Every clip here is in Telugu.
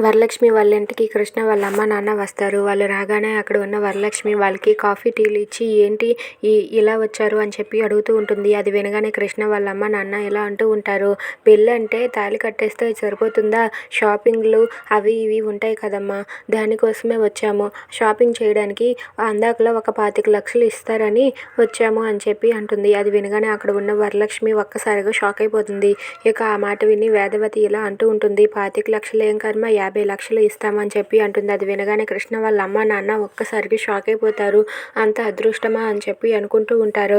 వరలక్ష్మి వాళ్ళ ఇంటికి కృష్ణ వాళ్ళ అమ్మ నాన్న వస్తారు. వాళ్ళు రాగానే అక్కడ ఉన్న వరలక్ష్మి వాళ్ళకి కాఫీ టీలు ఇచ్చి ఏంటి ఈ ఇలా వచ్చారు? అని చెప్పి అడుగుతూ ఉంటుంది. అది వినగానే కృష్ణ వాళ్ళ అమ్మ నాన్న ఇలా అంటూ ఉంటారు. పెళ్ళి అంటే తాళి కట్టేస్తే సరిపోతుందా? షాపింగ్లు అవి ఇవి ఉంటాయి కదమ్మా. దానికోసమే వచ్చాము. షాపింగ్ చేయడానికి అందాకలో ఒక పాతిక లక్షలు ఇస్తారని వచ్చాము అని చెప్పి అంటుంది. అది వినగానే అక్కడ ఉన్న వరలక్ష్మి ఒక్కసారిగా షాక్ అయిపోతుంది. ఇక ఆ మాట విని వేదవతి ఇలా అంటూ ఉంటుంది. పాతిక లక్షలు ఏం కర్మ? యాభై లక్షలు ఇస్తామని చెప్పి అంటుంది. అది వినగానే కృష్ణ వాళ్ళ అమ్మ నాన్న ఒక్కసారికి షాక్ అయిపోతారు. అంత అదృష్టమా అని చెప్పి అనుకుంటూ ఉంటారు.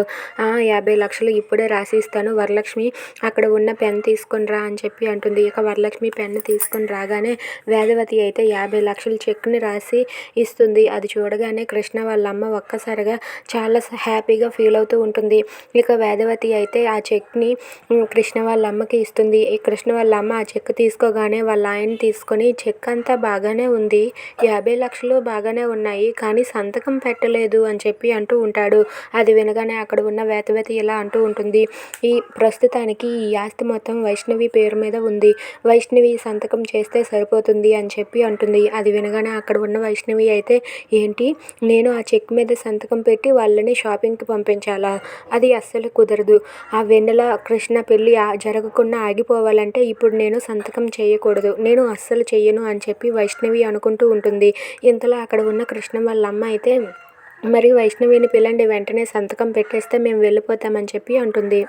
యాభై లక్షలు ఇప్పుడే రాసి ఇస్తాను. వరలక్ష్మి అక్కడ ఉన్న పెన్ తీసుకుని రా అని చెప్పి అంటుంది. ఇక వరలక్ష్మి పెన్ తీసుకొని రాగానే వేదవతి అయితే యాభై లక్షలు చెక్ని రాసి ఇస్తుంది. అది చూడగానే కృష్ణ వాళ్ళ అమ్మ ఒక్కసారిగా చాలా హ్యాపీగా ఫీల్ అవుతూ ఉంటుంది. ఇక వేదవతి అయితే ఆ చెక్ని కృష్ణ వాళ్ళ అమ్మకి ఇస్తుంది. ఈ కృష్ణ వాళ్ళ అమ్మ ఆ చెక్ తీసుకోగానే వాళ్ళ ఆయన తీసుకొని చెక్ అంతా బాగానే ఉంది. యాభై లక్షలు బాగానే ఉన్నాయి. కానీ సంతకం పెట్టలేదు అని చెప్పి అంటూ ఉంటాడు. అది వినగానే అక్కడ ఉన్న వేతవేత ఇలా అంటూ ఉంటుంది. ఈ ప్రస్తుతానికి ఈ ఆస్తి మొత్తం వైష్ణవి పేరు మీద ఉంది. వైష్ణవి సంతకం చేస్తే సరిపోతుంది అని చెప్పి అంటుంది. అది వినగానే అక్కడ ఉన్న వైష్ణవి అయితే ఏంటి? నేను ఆ చెక్ మీద సంతకం పెట్టి వాళ్ళని షాపింగ్కి పంపించాలా? అది అస్సలు కుదరదు. ఆ వెన్నెల కృష్ణ పెళ్ళి జరగకుండా ఆగిపోవాలంటే ఇప్పుడు నేను సంతకం చేయకూడదు. నేను అస్సలు చెయ్యను అని చెప్పి వైష్ణవి అనుకుంటూ ఉంటుంది. ఇంతలో అక్కడ ఉన్న కృష్ణ వాళ్ళ అమ్మ అయితే మరి వైష్ణవిని పిలండి వెంటనే సంతకం పెట్టేస్తే మేము వెళ్ళిపోతామని చెప్పి అంటుంది.